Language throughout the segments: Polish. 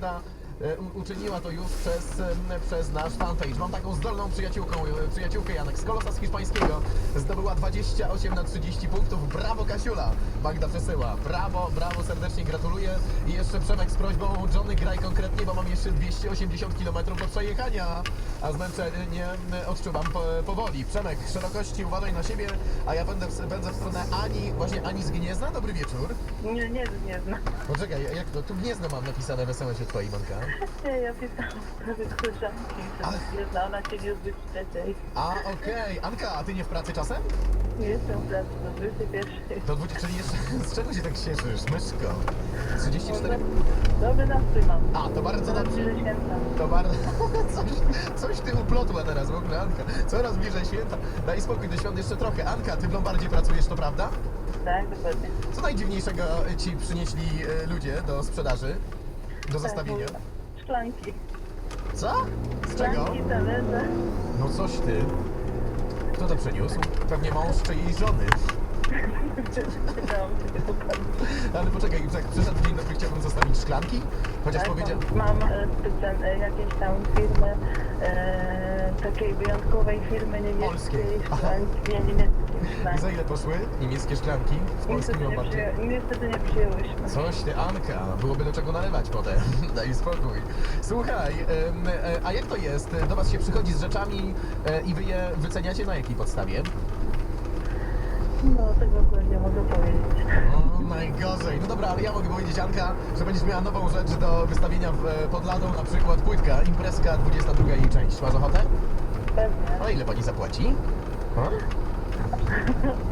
감사합니다. Uczyniła to już przez, przez nasz fanpage. Mam taką zdolną przyjaciółką, e, przyjaciółkę Janek z Kolosa z hiszpańskiego. Zdobyła 28 na 30 punktów. Brawo Kasiula! Magda przesyła. Brawo, brawo, serdecznie gratuluję. I jeszcze Przemek z prośbą, Johnny graj konkretnie, bo mam jeszcze 280 km do przejechania. A zmęczenie e, odczuwam po, powoli. Przemek, szerokości uważaj na siebie, a ja będę, w- będę w stronę Ani, właśnie Ani z Gniezna. Dobry wieczór. Nie, nie, nie znam. Poczekaj, jak to? Tu Gniezno mam napisane, wesołe się twojej manka. Nie, ja pisałam w sprawie koleżanki, Ale- że nie zna, ona cię nie zbyt trzeciej. A, okej. Anka, a ty nie w pracy czasem? Nie jestem w pracy do 21. To dwudzie, czyli jeszcze, z czego się tak cieszysz, myszko? 34? Dobry nastrój mam. A, to bardzo Coraz dobrze. bliżej święta. To bardzo... Coś, coś ty uplotła teraz w ogóle, Anka. Coraz bliżej święta. Daj spokój, do świąt jeszcze trochę. Anka, ty w Lombardzie pracujesz, to prawda? Tak, dokładnie. Co najdziwniejszego ci przynieśli e, ludzie do sprzedaży? Do zestawienia? Tak, Szklanki. Co? Z czego? Szklanki, talerze. No coś ty. Kto to przyniósł? Pewnie mąż czyjej żony. Ale poczekaj, jak przyszedł dzień dobry, chciałbym zostawić szklanki? Chociaż Tak, powiedział... Mam e, specjalne jakieś tam firmy, e, takiej wyjątkowej firmy niemieckiej. Polskiej. Szklanki, nie, niemieckiej I za ile poszły niemieckie szklanki w polskim Niestety nie, przyję, niestety nie przyjęłyśmy. Coś ty, Anka, byłoby do czego nalewać potem. Daj spokój. Słuchaj, e, a jak to jest? Do was się przychodzi z rzeczami e, i wy je wyceniacie na jakiej podstawie? No, tego akurat nie mogę powiedzieć. O, najgorzej. No dobra, ale ja mogę powiedzieć, Anka, że będziesz miała nową rzecz do wystawienia w, e, pod ladą, na przykład płytka, imprezka 22 jej część. Masz ochotę? Pewnie. A ile pani zapłaci?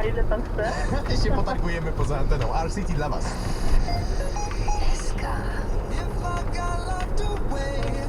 A ile pan chce? się potargujemy poza anteną. R-City dla was. If I got locked away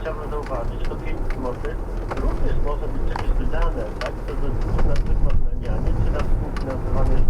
Chciałbym zauważyć, że to 5 zł również może być przecież wydane, tak? To rodziców na przykład na nianie, czy na współfinansowanie.